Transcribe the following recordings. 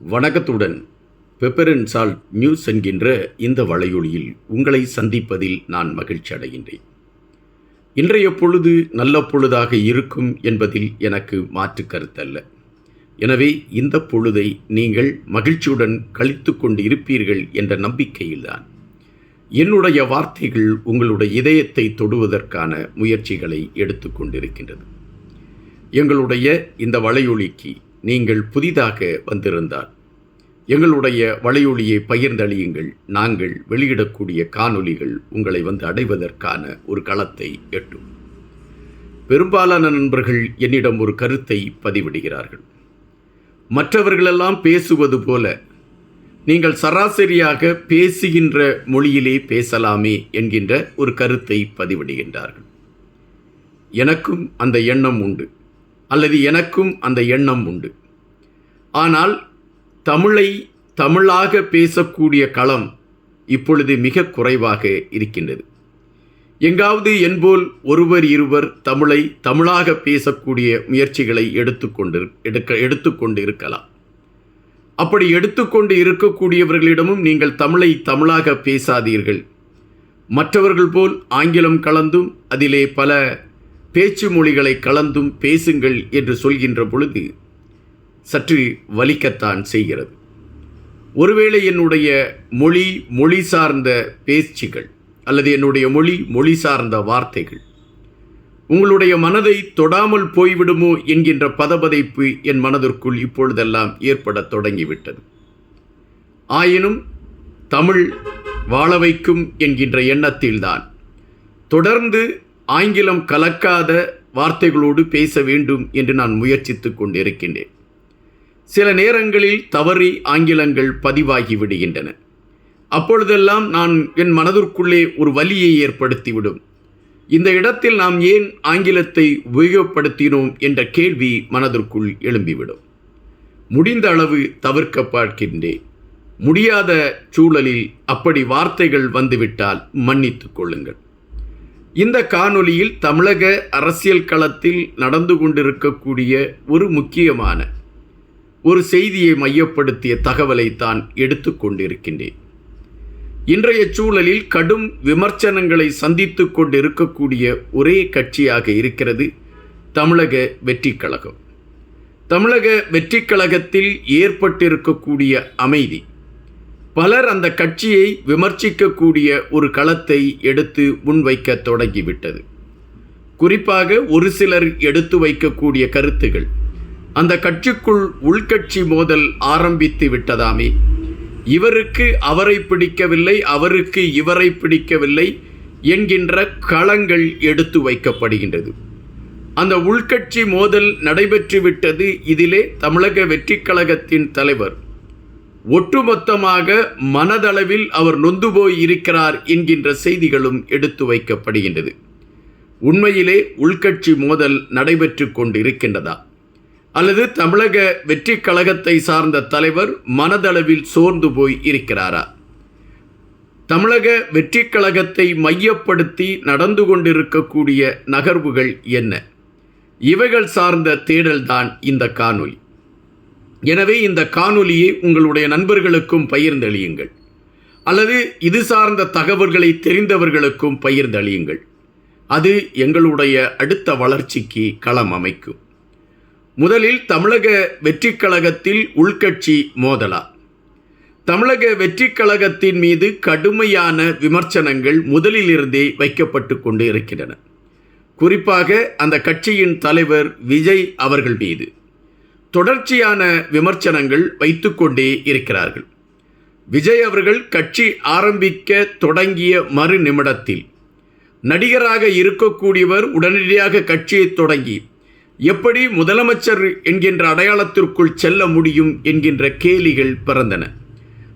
வணக்கத்துடன். பெப்பரன் salt news என்கின்ற இந்த வலையொலியில் உங்களை சந்திப்பதில் நான் மகிழ்ச்சி அடைகின்றேன். இன்றைய பொழுது நல்ல பொழுதாக இருக்கும் என்பதில் எனக்கு மாற்று கருத்தல்ல. எனவே இந்த பொழுதை நீங்கள் மகிழ்ச்சியுடன் கழித்து கொண்டு இருப்பீர்கள் என்ற நம்பிக்கையில்தான். என்னுடைய வார்த்தைகள் உங்களுடைய இதயத்தை தொடுவதற்கான முயற்சிகளை எடுத்துக்கொண்டிருக்கின்றது எங்களுடைய இந்த வலையொலிக்கு நீங்கள் புதிதாக வந்திருந்தால். எங்களுடைய வலையொலியை பகிர்ந்தளியுங்கள் நாங்கள் வெளியிடக்கூடிய காணொளிகள் உங்களை வந்து அடைவதற்கான ஒரு களத்தை எட்டும். பெரும்பாலான நண்பர்கள் என்னிடம் ஒரு கருத்தை பதிவிடுகிறார்கள். மற்றவர்களெல்லாம் பேசுவது போல நீங்கள் சராசரியாக பேசுகின்ற மொழியிலே பேசலாமே என்கின்ற ஒரு கருத்தை பதிவிடுகின்றார்கள். எனக்கும் அந்த எண்ணம் உண்டு. அல்லது எனக்கும் அந்த எண்ணம் உண்டு. ஆனால் தமிழை தமிழாக பேசக்கூடிய களம் இப்பொழுது மிக குறைவாக இருக்கின்றது. எங்காவது என்போல் ஒருவர் இருவர் தமிழை தமிழாக பேசக்கூடிய முயற்சிகளை எடுத்துக்கொண்டு எடுக்க எடுத்துக்கொண்டு இருக்கலாம். அப்படி எடுத்துக்கொண்டு இருக்கக்கூடியவர்களிடமும் நீங்கள் தமிழை தமிழாக பேசாதீர்கள். மற்றவர்கள் போல் ஆங்கிலம் கலந்தும் அதிலே பல பேச்சு மொழிகளை கலந்தும் பேசுங்கள் என்று சொல்கின்ற பொழுது சற்று வலிக்கத்தான் செய்கிறது. ஒருவேளை என்னுடைய மொழி மொழி சார்ந்த பேச்சுகள் அல்லது என்னுடைய மொழி மொழி சார்ந்த வார்த்தைகள் உங்களுடைய மனதை தொடாமல் போய்விடுமோ என்கின்ற பதபதைப்பு என் மனதிற்குள் இப்பொழுதெல்லாம் ஏற்படத் தொடங்கிவிட்டது. ஆயினும் தமிழ் வாழ வைக்கும் என்கின்ற எண்ணத்தில்தான் தொடர்ந்து ஆங்கிலம் கலக்காத வார்த்தைகளோடு பேச வேண்டும் என்று நான் முயற்சித்துக் கொண்டிருக்கின்றேன். சில நேரங்களில் தவறி ஆங்கிலங்கள் பதிவாகி விடுகின்றன. அப்பொழுதெல்லாம் நான் என் மனதிற்குள்ளே ஒரு வலியை ஏற்படுத்திவிடும். இந்த இடத்தில் நாம் ஏன் ஆங்கிலத்தை உபயோகப்படுத்தினோம் என்ற கேள்வி மனதிற்குள் எழும்பிவிடும். முடிந்த அளவு தவிர்க்க பார்க்கின்றேன். முடியாத சூழலில் அப்படி வார்த்தைகள் வந்துவிட்டால் மன்னித்து கொள்ளுங்கள். இந்த காணொலியில் தமிழக அரசியல் களத்தில் நடந்து கொண்டிருக்கக்கூடிய ஒரு முக்கியமான ஒரு செய்தியை மையப்படுத்திய தகவலை தான் எடுத்துக்கொண்டிருக்கின்றேன் இன்றைய சூழலில் கடும் விமர்சனங்களை சந்தித்து கொண்டு இருக்கக்கூடிய ஒரே கட்சியாக இருக்கிறது தமிழக வெற்றிக் கழகம். தமிழக வெற்றிக் கழகத்தில் ஏற்பட்டிருக்கக்கூடிய அமைதி பலர் அந்த கட்சியை விமர்சிக்கக்கூடிய ஒரு களத்தை எடுத்து முன்வைக்க தொடங்கிவிட்டது. குறிப்பாக ஒரு சிலர் எடுத்து வைக்கக்கூடிய கருத்துகள் அந்த கட்சிக்குள் உள்கட்சி மோதல் ஆரம்பித்து விட்டதாமே. இவருக்கு அவரை பிடிக்கவில்லை அவருக்கு இவரை பிடிக்கவில்லை என்கின்ற களங்கள் எடுத்து வைக்கப்படுகின்றது. அந்த உள்கட்சி மோதல் நடைபெற்று விட்டது இதிலே தமிழக வெற்றிக் கழகத்தின் தலைவர். ஒட்டுமொத்தமாக மனதளவில் அவர் நொந்து போய் இருக்கிறார் என்கின்ற செய்திகளும் எடுத்து வைக்கப்படுகின்றது. உண்மையிலே உள்கட்சி மோதல் நடைபெற்று கொண்டிருக்கின்றதா? அல்லது தமிழக வெற்றி கழகத்தை சார்ந்த தலைவர் மனதளவில் சோர்ந்து போய் இருக்கிறாரா? தமிழக வெற்றி கழகத்தை மையப்படுத்தி நடந்து கொண்டிருக்கக்கூடிய நகர்வுகள் என்ன? இவைகள் சார்ந்த தேடல்தான் இந்த காணொலி எனவே இந்த காணொலியை உங்களுடைய நண்பர்களுக்கும் பகிர்ந்தளியுங்கள். அல்லது இது சார்ந்த தகவல்களை தெரிந்தவர்களுக்கும் பகிர்ந்தளியுங்கள். அது எங்களுடைய அடுத்த வளர்ச்சிக்கு களம் அமைக்கும். முதலில் தமிழக வெற்றிக் கழகத்தில் உள்கட்சி மோதலா. தமிழக வெற்றிக் கழகத்தின் மீது கடுமையான விமர்சனங்கள் முதலிலிருந்தே வைக்கப்பட்டு கொண்டு இருக்கின்றன. குறிப்பாக அந்த கட்சியின் தலைவர் விஜய் அவர்கள் மீது. தொடர்ச்சியான விமர்சனங்கள் வைத்துக்கொண்டே இருக்கிறார்கள். விஜய் அவர்கள் கட்சி ஆரம்பிக்க தொடங்கிய மறு நிமிடத்தில் நடிகராக இருக்கக்கூடியவர் உடனடியாக கட்சியை தொடங்கி எப்படி முதலமைச்சர் என்கின்ற அடையாளத்திற்குள் செல்ல முடியும் என்கின்ற கேலிகள் பிறந்தன.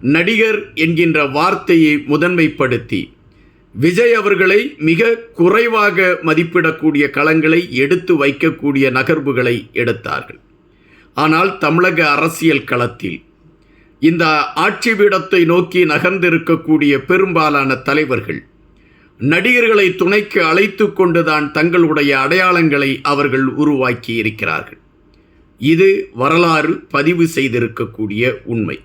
நடிகர் என்கின்ற வார்த்தையை முதன்மைப்படுத்தி விஜய் அவர்களை மிக குறைவாக மதிப்பிடக்கூடிய களங்களை எடுத்து வைக்கக்கூடிய நகர்வுகளை எடுத்தார்கள். ஆனால் தமிழக அரசியல் களத்தில் இந்த ஆட்சி பீடத்தை நோக்கி நகர்ந்திருக்கக்கூடிய பெரும்பாலான தலைவர்கள் நடிகர்களை துணைக்கு அழைத்து கொண்டுதான் தங்களுடைய அடையாளங்களை அவர்கள் உருவாக்கி இருக்கிறார்கள். இது வரலாறு பதிவு செய்திருக்கக்கூடிய உண்மை.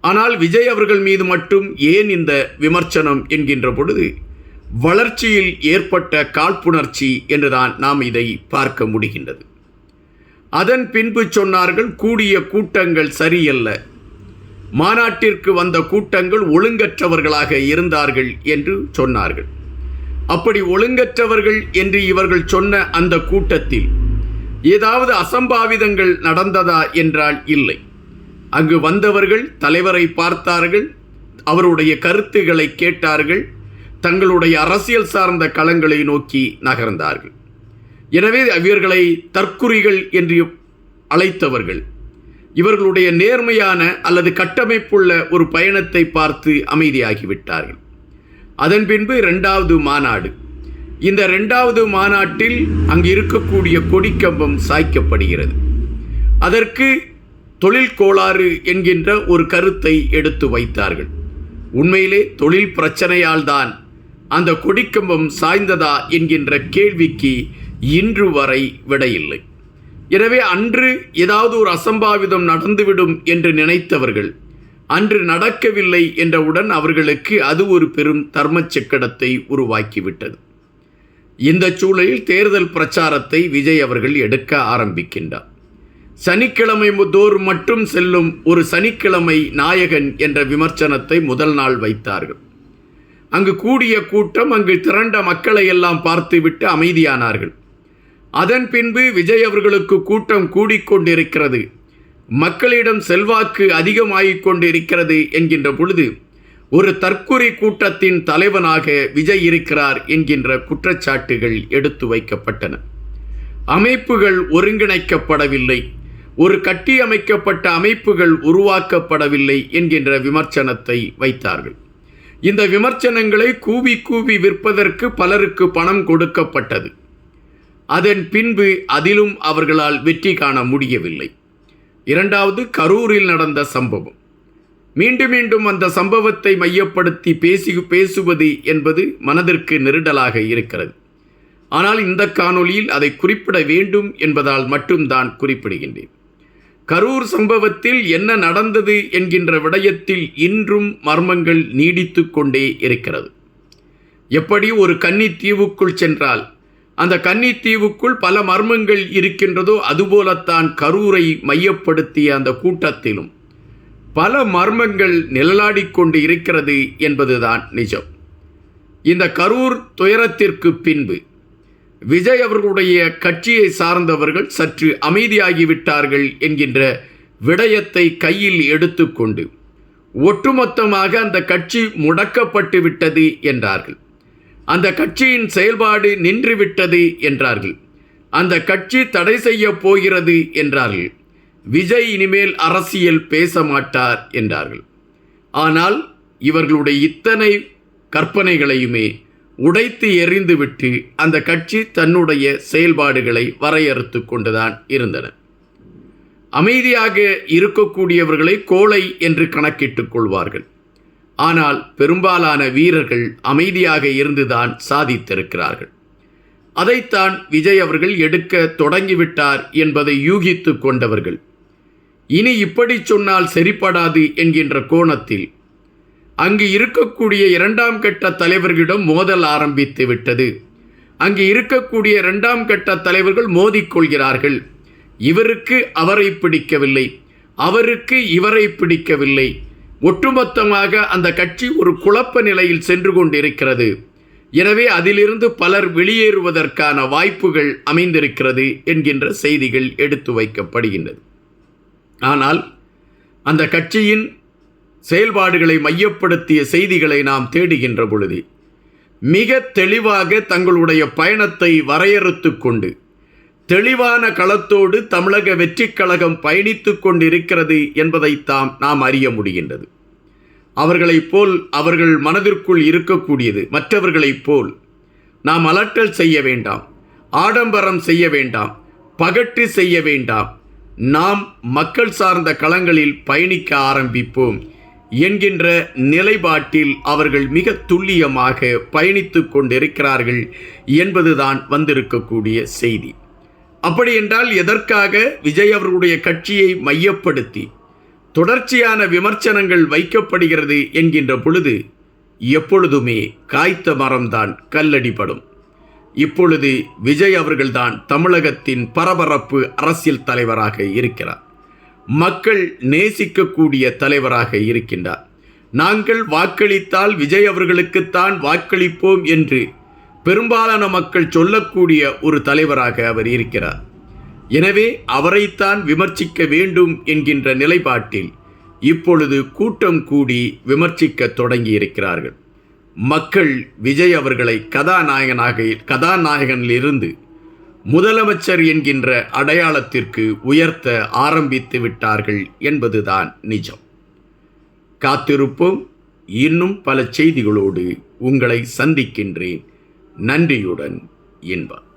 ஆனால் விஜய் அவர்கள் மீது மட்டும் ஏன் இந்த விமர்சனம் என்கின்ற பொழுது வளர்ச்சியில் ஏற்பட்ட காழ்ப்புணர்ச்சி என்றுதான் நாம் இதை பார்க்க முடிகின்றது. அதன் பின்பு சொன்னார்கள் கூடிய கூட்டங்கள் சரியல்ல. மாநாட்டிற்கு வந்த கூட்டங்கள் ஒழுங்கற்றவர்களாக இருந்தார்கள் என்று சொன்னார்கள். அப்படி ஒழுங்கற்றவர்கள் என்று இவர்கள் சொன்ன அந்த கூட்டத்தில் ஏதாவது அசம்பாவிதங்கள் நடந்ததா என்றால் இல்லை. அங்கு வந்தவர்கள் தலைவரை பார்த்தார்கள் அவருடைய கருத்துக்களை கேட்டார்கள் தங்களுடைய அரசியல் சார்ந்த களங்களை நோக்கி நகர்ந்தார்கள். எனவே இவர்களை தற்குறிகள் என்று அழைத்தவர்கள் இவர்களுடைய நேர்மையான அல்லது கட்டமைப்புள்ள ஒரு பயணத்தை பார்த்து அமைதியாகிவிட்டார்கள். அதன் பின்பு இரண்டாவது மாநாடு. இந்த இரண்டாவது மாநாட்டில் அங்கு இருக்கக்கூடிய கொடிக்கம்பம் சாய்க்கப்படுகிறது. அதற்கு தொழில் கோளாறு என்கின்ற ஒரு கருத்தை எடுத்து வைத்தார்கள். உண்மையிலே தொழில் பிரச்சனையால் தான் அந்த கொடிக்கம்பம் சாய்ந்ததா என்கின்ற கேள்விக்கு இன்று வரை விடையில்லை. எனவே அன்று ஏதாவது ஒரு அசம்பாவிதம் நடந்துவிடும் என்று நினைத்தவர்கள் அன்று நடக்கவில்லை என்றவுடன் அவர்களுக்கு அது ஒரு பெரும் தர்ம சக்கடத்தை உருவாக்கிவிட்டது. இந்த சூழலில் தேர்தல் பிரச்சாரத்தை விஜய் அவர்கள் எடுக்க ஆரம்பிக்கின்றார். சனிக்கிழமை தோர் மட்டும் செல்லும் ஒரு சனிக்கிழமை நாயகன் என்ற விமர்சனத்தை முதல் நாள் வைத்தார்கள். அங்கு கூடிய கூட்டம் அங்கு திரண்ட மக்களை எல்லாம் பார்த்துவிட்டு அமைதியானார்கள். அதன் பின்பு விஜய் அவர்களுக்கு கூட்டம் கூடிக்கொண்டிருக்கிறது மக்களிடம் செல்வாக்கு அதிகமாகிக் கொண்டிருக்கிறது என்கின்ற பொழுது ஒரு தற்கொலை கூட்டத்தின் தலைவனாக விஜய் இருக்கிறார் என்கின்ற குற்றச்சாட்டுகள் எடுத்து வைக்கப்பட்டன. அமைப்புகள் ஒருங்கிணைக்கப்படவில்லை. ஒரு கட்டி அமைக்கப்பட்ட அமைப்புகள் உருவாக்கப்படவில்லை என்கின்ற விமர்சனத்தை வைத்தார்கள். இந்த விமர்சனங்களை கூவி கூவி விற்பதற்கு பலருக்கு பணம் கொடுக்கப்பட்டது. அதன் பின்பு அதிலும் அவர்களால் வெற்றி காண முடியவில்லை. இரண்டாவது கரூரில் நடந்த சம்பவம். மீண்டும் மீண்டும் அந்த சம்பவத்தை மையப்படுத்தி பேசி பேசுவது என்பது மனதிற்கு நெருடலாக இருக்கிறது. ஆனால் இந்த காணொளியில் அதை குறிப்பிட வேண்டும் என்பதால் மட்டும்தான் குறிப்பிடுகின்றேன். கரூர் சம்பவத்தில் என்ன நடந்தது என்கின்ற விடயத்தில் இன்றும் மர்மங்கள் நீடித்து கொண்டே இருக்கிறது. எப்படி ஒரு கன்னி தீவுக்குள் சென்றால் அந்த கன்னித்தீவுக்குள் பல மர்மங்கள் இருக்கின்றதோ அதுபோலத்தான் கரூரை மையப்படுத்திய அந்த கூட்டத்திலும். பல மர்மங்கள் நிழலாடிக்கொண்டு இருக்கிறது என்பதுதான் நிஜம். இந்த கரூர் துயரத்திற்கு பின்பு விஜய் அவர்களுடைய கட்சியை சார்ந்தவர்கள் சற்று அமைதியாகிவிட்டார்கள் என்கின்ற விடயத்தை கையில் எடுத்துக்கொண்டு ஒட்டுமொத்தமாக அந்த கட்சி முடக்கப்பட்டு விட்டது என்றார்கள். அந்த கட்சியின் செயல்பாடு நின்றுவிட்டது என்றார்கள். அந்த கட்சி தடை செய்ய போகிறது என்றார்கள். விஜய் இனிமேல் அரசியல் பேச மாட்டார் என்றார்கள். ஆனால் இவர்களுடைய இத்தனை கற்பனைகளையுமே உடைத்து எறிந்துவிட்டு அந்த கட்சி தன்னுடைய செயல்பாடுகளை வரையறுத்து கொண்டுதான் இருந்தன. அமைதியாக இருக்கக்கூடியவர்களை கோழை என்று கணக்கிட்டுக் கொள்வார்கள். ஆனால் பெரும்பாலான வீரர்கள் அமைதியாக இருந்துதான் சாதித்திருக்கிறார்கள். அதைத்தான் விஜய் அவர்கள் எடுக்க தொடங்கிவிட்டார் என்பதை யூகித்து கொண்டவர்கள். இனி இப்படி சொன்னால் சரிப்படாது என்கின்ற கோணத்தில் அங்கு இருக்கக்கூடிய இரண்டாம் கட்ட தலைவர்களிடம் மோதல் ஆரம்பித்து விட்டது. அங்கு இருக்கக்கூடிய இரண்டாம் கட்ட தலைவர்கள் மோதிக்கொள்கிறார்கள் இவருக்கு அவரை பிடிக்கவில்லை. அவருக்கு இவரை பிடிக்கவில்லை. ஒட்டுமொத்தமாக அந்த கட்சி ஒரு குழப்ப நிலையில் சென்று கொண்டிருக்கிறது. எனவே அதிலிருந்து பலர் வெளியேறுவதற்கான வாய்ப்புகள் அமைந்திருக்கிறது என்கின்ற செய்திகள் எடுத்து வைக்கப்படுகின்றது. ஆனால் அந்த கட்சியின் செயல்பாடுகளை மையப்படுத்திய செய்திகளை நாம் தேடுகின்ற பொழுது மிக தெளிவாக தங்களுடைய பயணத்தை வரையறுத்து கொண்டு தெளிவான களத்தோடு தமிழக வெற்றிக் கழகம் பயணித்து கொண்டிருக்கிறது என்பதைத்தாம் நாம் அறிய முடிகின்றது. அவர்களைப் போல் அவர்கள் மனதிற்குள் இருக்கக்கூடியது மற்றவர்களைப் போல் நாம் அலட்டல் செய்ய வேண்டாம் ஆடம்பரம் செய்ய வேண்டாம் பகற்று செய்ய வேண்டாம். நாம் மக்கள் சார்ந்த களங்களில் பயணிக்க ஆரம்பிப்போம் என்கின்ற நிலைப்பாட்டில் அவர்கள் மிக துல்லியமாக பயணித்து கொண்டிருக்கிறார்கள் என்பதுதான் வந்திருக்கக்கூடிய செய்தி. அப்படி என்றால் எதற்காக விஜய் அவர்களுடைய கட்சியை மையப்படுத்தி தொடர்ச்சியான விமர்சனங்கள் வைக்கப்படுகிறது என்கின்ற பொழுது எப்பொழுதுமே காய்த்த மரம்தான் கல்லடிப்படும் இப்பொழுது விஜய் அவர்கள்தான் தமிழகத்தின் பரபரப்பு அரசியல் தலைவராக இருக்கிறார். மக்கள் நேசிக்கக்கூடிய தலைவராக இருக்கின்றார். நாங்கள் வாக்களித்தால் விஜய் அவர்களுக்குத்தான் வாக்களிப்போம் என்று பெரும்பாலான மக்கள் சொல்லக்கூடிய ஒரு தலைவராக அவர் இருக்கிறார். எனவே அவரைத்தான் விமர்சிக்க வேண்டும் என்கின்ற நிலைப்பாட்டில் இப்பொழுது கூட்டம் கூடி விமர்சிக்க தொடங்கி இருக்கிறார்கள் மக்கள் விஜய் அவர்களை கதாநாயகனாக கதாநாயகனிலிருந்து முதலமைச்சர் என்கின்ற அடையாளத்திற்கு உயர்த்த ஆரம்பித்து விட்டார்கள் என்பதுதான் நிஜம். காத்திருப்போம். இன்னும் பல செய்திகளோடு உங்களை சந்திக்கின்றேன். நன்றியுடன் இன்பம்.